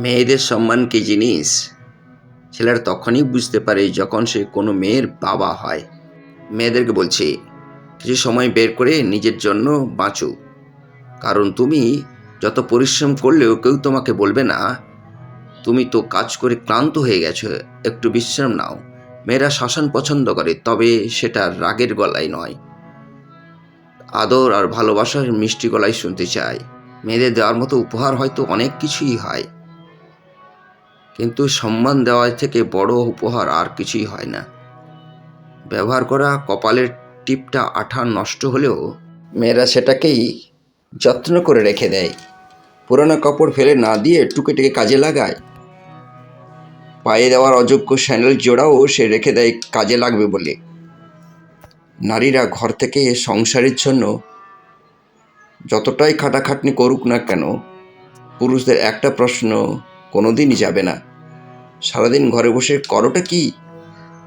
মেয়েদের সম্মান কি জিনিস? ছেলেরা তখনই বুঝতে পারে যখন সে কোনো মেয়ের বাবা হয়। মেয়েদেরকে বলছি, কিছু সময় বের করে নিজের জন্য বাঁচো। কারণ তুমি যত পরিশ্রম করলেও কেউ তোমাকে বলবে না, তুমি তো কাজ করে ক্লান্ত হয়ে গেছো, একটু বিশ্রাম নাও। মেয়েরা শাসন পছন্দ করে, তবে সেটা রাগের গলায় নয়। আদর আর ভালোবাসার মিষ্টি গলায় শুনতে চায়। মেয়েদের দেওয়ার মতো উপহার হয়তো অনেক কিছুই হয়। কিন্তু সম্মান দেওয়ার থেকে বড় উপহার আর কিছুই হয় না। ব্যবহার করা কপালের টিপটা আঠা নষ্ট হলেও মেয়েরা সেটাকেই যত্ন করে রেখে দেয়। পুরানো কাপড় ফেলে না দিয়ে টুকে টুকে কাজে লাগায়। পায়ে দেওয়ার অযোগ্য স্যান্ডেল জোড়াও সে রেখে দেয় কাজে লাগবে বলে। নারীরা ঘর থেকে সংসারের জন্য যতটাই খাটাখাটনি করুক না কেন, পুরুষদের একটা প্রশ্ন কোনোদিনই যাবে না। সারাদিন ঘরে বসে করোটা কি?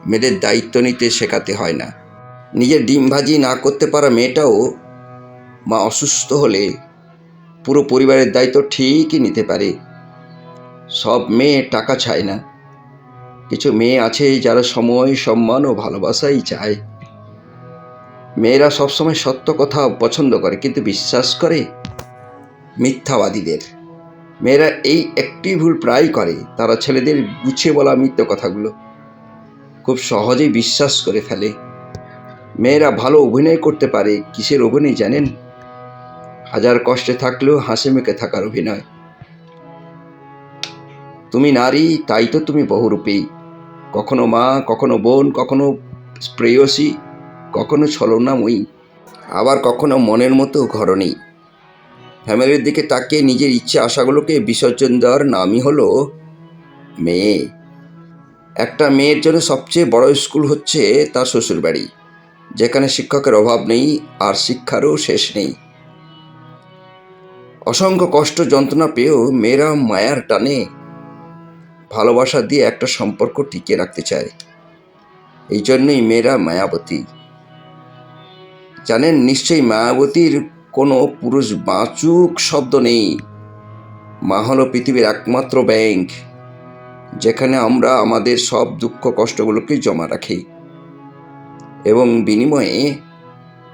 মেয়েদের দায়িত্ব নিতে শেখাতে হয় না। নিজের ডিম ভাজি না করতে পারা মেয়েটাও মা অসুস্থ হলে পুরো পরিবারের দায়িত্ব ঠিকই নিতে পারে। সব মেয়ে টাকা চায় না। কিছু মেয়ে আছে যারা সময়, সম্মান ও ভালোবাসাই চায়। মেয়েরা সবসময় সত্য কথা পছন্দ করে কিন্তু বিশ্বাস করে মিথ্যাবাদীদের। মেয়েরা এই একটি ভুল প্রায় করে। তারা ছেলেদের গুছিয়ে বলা মিথ্যে কথাগুলো। খুব সহজেই বিশ্বাস করে ফেলে। মেয়েরা ভালো অভিনয় করতে পারে। কিসের অভিনয় জানেন? হাজার কষ্টে থাকলেও হাসি মুখে থাকার অভিনয়। তুমি নারী, তাই তো তুমি বহুরূপী। কখনো মা, কখনো বোন, কখনো প্রেয়সী, কখনো ছলনাময়ী। আবার কখনো মনের মতো ঘরণী। ফ্যামিলির দিকে তাকিয়ে নিজের ইচ্ছে আশাগুলোকে বিসর্জন দেওয়ার নামই হলো মেয়ে। একটা মেয়ের জন্য সবচেয়ে বড় স্কুল হচ্ছে তার শ্বশুরবাড়ি, যেখানে শিক্ষকের অভাব নেই আর শিক্ষারও শেষ নেই। অসংখ্য কষ্ট যন্ত্রণা পেয়েও মেয়েরা মায়ার টানে ভালোবাসা দিয়ে একটা সম্পর্ক টিকিয়ে রাখতে চায়। এই জন্যই মেয়েরা মায়াবতী। জানেন নিশ্চয়ই মায়াবতীর কোনো পুরুষ বাঁচুক শব্দ নেই। মা হলো পৃথিবীর একমাত্র ব্যাংক, যেখানে আমরা আমাদের সব দুঃখ কষ্টগুলোকে জমা রাখি। এবং বিনিময়ে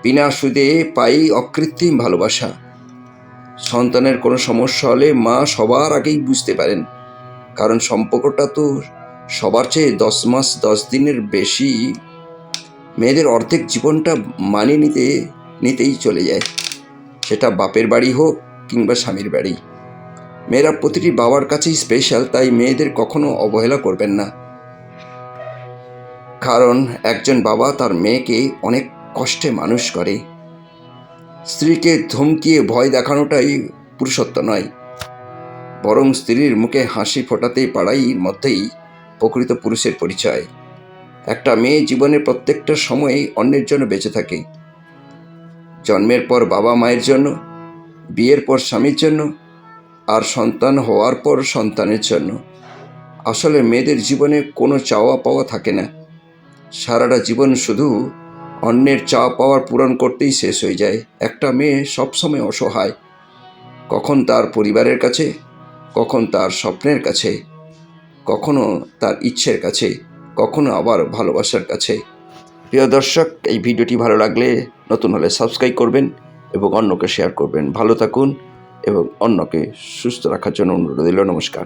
বিনা সুদে পাই অকৃত্রিম ভালোবাসা। সন্তানের কোনো সমস্যা হলে মা সবার আগেই বুঝতে পারেন, কারণ সম্পর্কটা তো সবার চেয়ে দশ মাস দশ দিনের বেশি। মেয়েদের অর্ধেক জীবনটা মানিয়ে নিতে, নিতেই চলে যায়। সেটা বাপের বাড়ি হোক কিংবা স্বামীর বাড়ি। মেয়েরা প্রতিটি বাবার কাছেই স্পেশাল তাই মেয়েদের কখনো অবহেলা করবেন না। কারণ একজন বাবা তার মেয়েকে অনেক কষ্টে মানুষ করে। স্ত্রীকে ধমকিয়ে ভয় দেখানোটাই পুরুষত্ব নয়। বরং স্ত্রীর মুখে হাসি ফোটাতে পাড়াই মধ্যেই প্রকৃত পুরুষের পরিচয়। একটা মেয়ে জীবনের প্রত্যেকটা সময়েই অন্যের জন্য বেঁচে থাকে। জন্মের পর বাবা মায়ের জন্য, বিয়ের পর স্বামীর জন্য, আর সন্তান হওয়ার পর সন্তানের জন্য। আসলে মেয়েদের জীবনে কোনো চাওয়া পাওয়া থাকে না। সারাটা জীবন শুধু অন্যের চাওয়া পাওয়ার পূরণ করতেই শেষ হয়ে যায়। একটা মেয়ে সবসময় অসহায়। কখন তার পরিবারের কাছে, কখন তার স্বপ্নের কাছে, কখনো তার ইচ্ছের কাছে, কখনো আবার ভালোবাসার কাছে। প্রিয় দর্শক, এই ভিডিওটি ভালো লাগলে নতুন হলে সাবস্ক্রাইব করবেন এবং অন্যকে শেয়ার করবেন। ভালো থাকুন এবং অন্যকে সুস্থ রাখার জন্য অনুরোধ দিল নমস্কার।